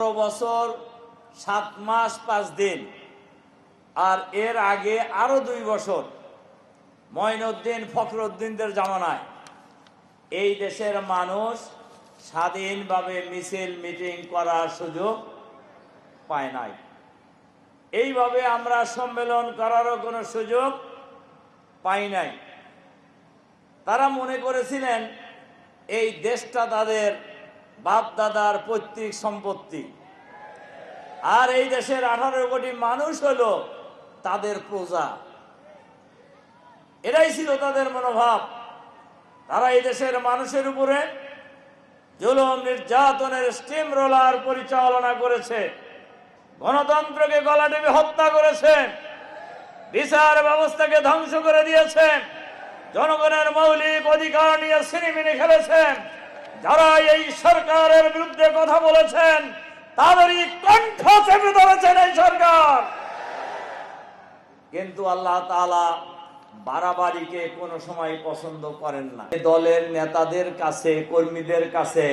বছর, সাত মাস, পাঁচ দিন। আর এর আগে আরও দুই বছর মঈনুদ্দিন ফখরুদ্দিনদের জামানায়। এই দেশের মানুষ স্বাধীনভাবে মিছিল, মিটিং করার সুযোগ পায় নাই। এইভাবে আমরা সম্মেলন করারও কোনো সুযোগ পাই নাই। তারা মনে করেছিলেন, এই দেশটা তাদের বাপ দাদার পৈতৃক সম্পত্তি। আর এই দেশের আঠারো কোটি মানুষ হলো তাদের প্রজা। এটাই ছিল তাদের মনোভাব। তারা এই দেশের মানুষের উপরে জুলুম, নির্যাতনের স্টিম রোলার পরিচালনা করেছে। গণতন্ত্রকে গলা টিপে হত্যা করেছেন বিচার ব্যবস্থাকে ধ্বংস করে দিয়েছেন জনগণের মৌলিক অধিকার নিয়ে সিনেমিনে খেলেছেন যারা এই সরকারের বিরুদ্ধে কথা বলেছেন, তাদেরই কণ্ঠ চেপে ধরেছেন এই সরকার। কিন্তু আল্লাহ তাআলা বাড়াবাড়িকে কোনো সময় পছন্দ করেন না। দলের নেতাদের কাছে, কর্মীদের কাছে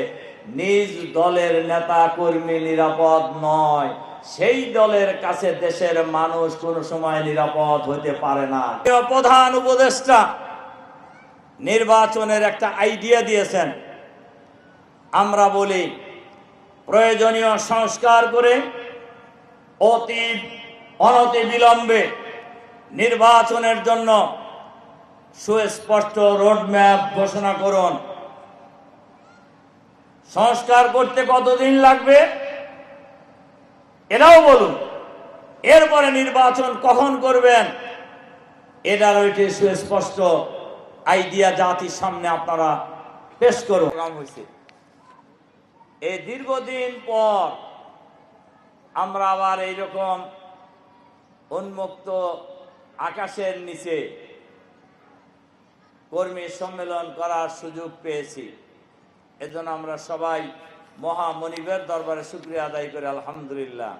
নিজ দলের নেতা কর্মী নিরাপদ নয়। সেই দলের কাছে দেশের মানুষ কোনো সময় নিরাপদ হতে পারে না। প্রধান উপদেষ্টা, নির্বাচনের একটা আইডিয়া দিয়েছেন। আমরা বলি প্রয়োজনীয় সংস্কার করে অতি অনতি বিলম্বে নির্বাচনের জন্য সুস্পষ্ট রোডম্যাপ ঘোষণা করুন। সংস্কার করতে কতদিন লাগবে? এটাও বলুন, এরপরে নির্বাচন কখন করবেন? এটার ওইটি সুস্পষ্ট আইডিয়া জাতির সামনে আপনারা পেশ করুন। হয়েছে। এই দীর্ঘদিন পর আমরা আবার এইরকম উন্মুক্ত আকাশের নিচে কর্মী সম্মেলন করার সুযোগ পেয়েছি। এজন্য আমরা সবাই মহামনিবের দরবারে শুক্রিয়া আদায় করি, আলহামদুলিল্লাহ।